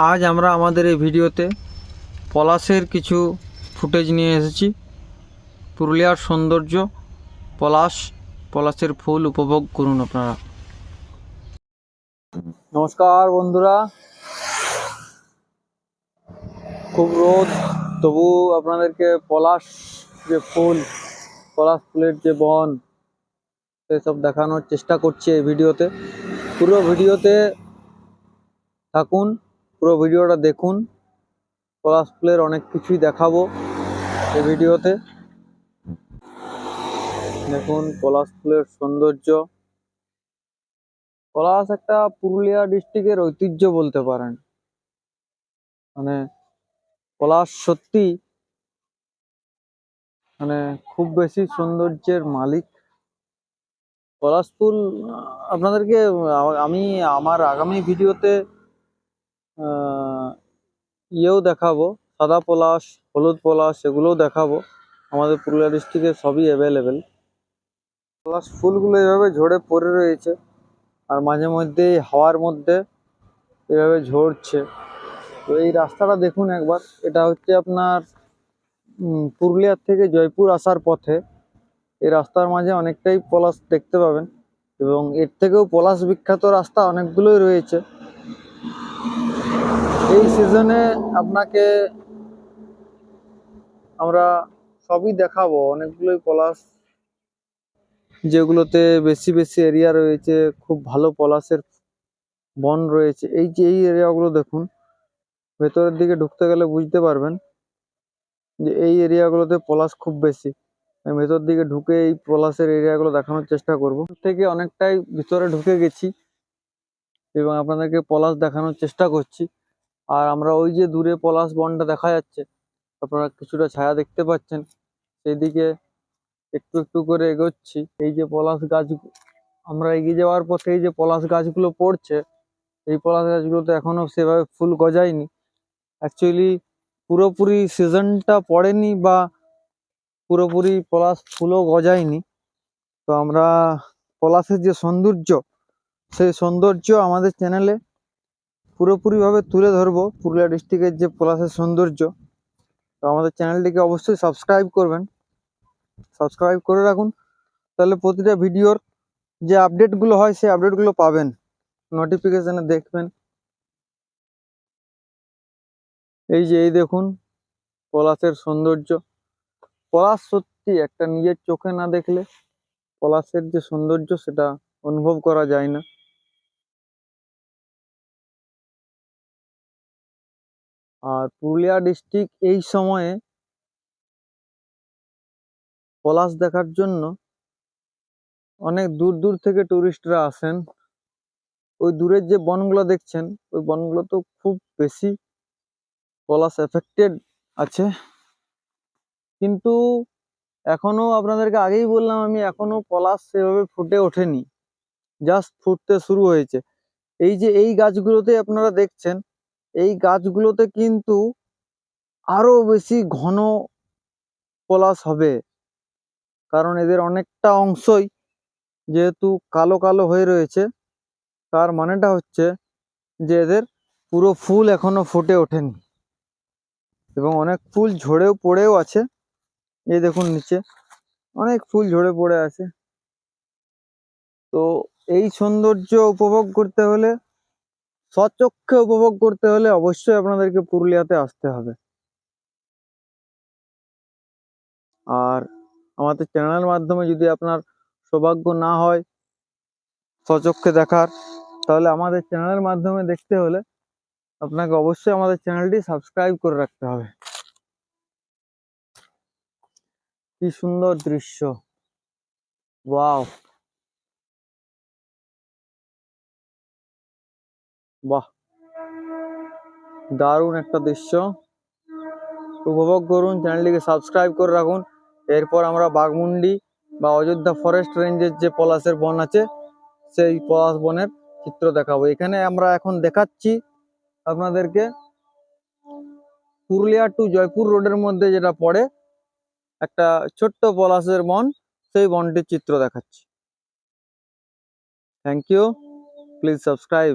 আজ আমরা আমাদের এই ভিডিওতে পলাশের কিছু ফুটেজ নিয়ে এসেছি। পুরুলিয়ার সৌন্দর্য, পলাশ, পলাশের ফুল উপভোগ করুন আপনারা। নমস্কার বন্ধুরা। খুব রোদ, তবু আপনাদেরকে পলাশ যে ফুল, পলাশ ফুলের যে বন, সেসব দেখানোর চেষ্টা করছি এই ভিডিওতে। পুরো ভিডিওতে থাকুন পুরো ভিডিওটা দেখুন। পলাশ ফুলের অনেক কিছুই দেখাবো এই ভিডিওতে। দেখুন পলাশ ফুলের সৌন্দর্য। পলাশ একটা পুরুলিয়া ডিস্ট্রিক্টের ঐতিহ্য বলতে পারেন। মানে পলাশ সত্যি মানে খুব বেশি সৌন্দর্যের মালিক। পলাশ ফুল আপনাদেরকে আমি আমার আগামী ভিডিওতে ইয়েও দেখাবো, সাদা পলাশ, হলুদ পলাশ, এগুলোও দেখাবো। আমাদের পুরুলিয়া ডিস্ট্রিক্টে সবই অ্যাভেলেবেল পলাশ ফুলগুলো এভাবে ঝরে পড়ে রয়েছে, আর মাঝে মধ্যে হাওয়ার মধ্যে এভাবে ঝরছে। তো এই রাস্তাটা দেখুন একবার, এটা হচ্ছে আপনার পুরুলিয়ার থেকে জয়পুর আসার পথে। এই রাস্তার মাঝে অনেকটাই পলাশ দেখতে পাবেন, এবং এর থেকেও পলাশ বিখ্যাত রাস্তা অনেকগুলোই রয়েছে। এই সিজনে আপনাকে আমরা সবই দেখাবো। অনেকগুলোই পলাশ যেগুলোতে বেশি বেশি এরিয়া রয়েছে, খুব ভালো পলাশের বন রয়েছে। এই যে এই এরিয়াগুলো দেখুন, ভেতরের দিকে ঢুকতে গেলে বুঝতে পারবেন যে এই এরিয়াগুলোতে পলাশ খুব বেশি। আমি ভেতর দিকে ঢুকে এই পলাশের এরিয়াগুলো দেখানোর চেষ্টা করব। থেকে অনেকটাই ভিতরে ঢুকে গেছি এবং আপনাদেরকে পলাশ দেখানোর চেষ্টা করছি। আর আমরা ওই যে দূরে পলাশ বনটা দেখা যাচ্ছে, আপনারা কিছুটা ছায়া দেখতে পাচ্ছেন সেদিকে একটু একটু করে এগোচ্ছি। এই যে পলাশ গাছ, আমরা এগিয়ে যাওয়ার পথে এই যে পলাশ গাছগুলো পড়ছে, এই পলাশ গাছগুলোতে এখনও সেভাবে ফুল গজায়নি। অ্যাকচুয়ালি পুরোপুরি সিজনটা পড়েনি বা পুরোপুরি পলাশ ফুলও গজায়নি। তো আমরা পলাশের যে সৌন্দর্য, সেই সৌন্দর্য আমাদের চ্যানেলে পুরোপুরিভাবে তুলে ধরবো পুরুলিয়া ডিস্ট্রিক্টের যে পলাশের সৌন্দর্য। তো আমাদের চ্যানেলটিকে অবশ্যই সাবস্ক্রাইব করবেন। সাবস্ক্রাইব করে রাখুন। তাহলে প্রতিটা ভিডিওর যে আপডেটগুলো হয়, সেই আপডেটগুলো পাবেন। নোটিফিকেশানে দেখবেন। এই যে, এই দেখুন, পলাশের সৌন্দর্য। পলাশ সত্যি একটা নিজের চোখে না দেখলে পলাশের যে সৌন্দর্য, সেটা অনুভব করা যায় না। আর পুরুলিয়া ডিস্ট্রিক্ট এই সময়ে পলাশ দেখার জন্য অনেক দূর দূর থেকে টুরিস্টরা আসেন। ওই দূরের যে বনগুলো দেখছেন, ওই বনগুলো তো খুব বেশি পলাশ এফেক্টেড আছে। কিন্তু এখনও আপনাদেরকে আগেই বললাম আমি, এখনও পলাশ সেভাবে ফুটে ওঠেনি। জাস্ট ফুটতে শুরু হয়েছে। এই যে এই গাছগুলোতে আপনারা দেখছেন এই গাছগুলোতে কিন্তু আরও বেশি ঘন পলাশ হবে। কারণ এদের অনেকটা অংশই যেহেতু কালো কালো হয়ে রয়েছে, তার মানেটা হচ্ছে যে এদের পুরো ফুল এখনও ফুটে ওঠেনি। এবং অনেক ফুল ঝরেও পড়েও আছে। এই দেখুন নিচে অনেক ফুল ঝরে পড়ে আছে। তো এই সৌন্দর্য উপভোগ করতে হলে সচক্ষে উপভোগ করতে হলে অবশ্যই আপনাদেরকে পুরুলিয়াতে আসতে হবে। আর আমাদের চ্যানেলের মাধ্যমে যদি আপনার সৌভাগ্য না হয় সচক্ষে দেখার, তাহলে আমাদের চ্যানেলের মাধ্যমে দেখতে হলে আপনাকে অবশ্যই আমাদের চ্যানেলটি সাবস্ক্রাইব করে রাখতে হবে। কি সুন্দর দৃশ্য। ওয়াও! বাহ। দারুণ একটা দৃশ্য। উপভোগ করুন, চ্যানেলটিকে সাবস্ক্রাইব করে রাখুন। এরপর আমরা বাঘমুন্ডি বা অযোধ্যা ফরেস্ট রেঞ্জের যে পলাশের বন আছে, সেই পলাশ বনের চিত্র দেখাবো। এখানে আমরা এখন দেখাচ্ছি আপনাদেরকে পুরুলিয়া টু জয়পুর রোডের মধ্যে যেটা পড়ে, একটা ছোট্ট পলাশের বন, সেই বনটির চিত্র দেখাচ্ছি। Thank you please subscribe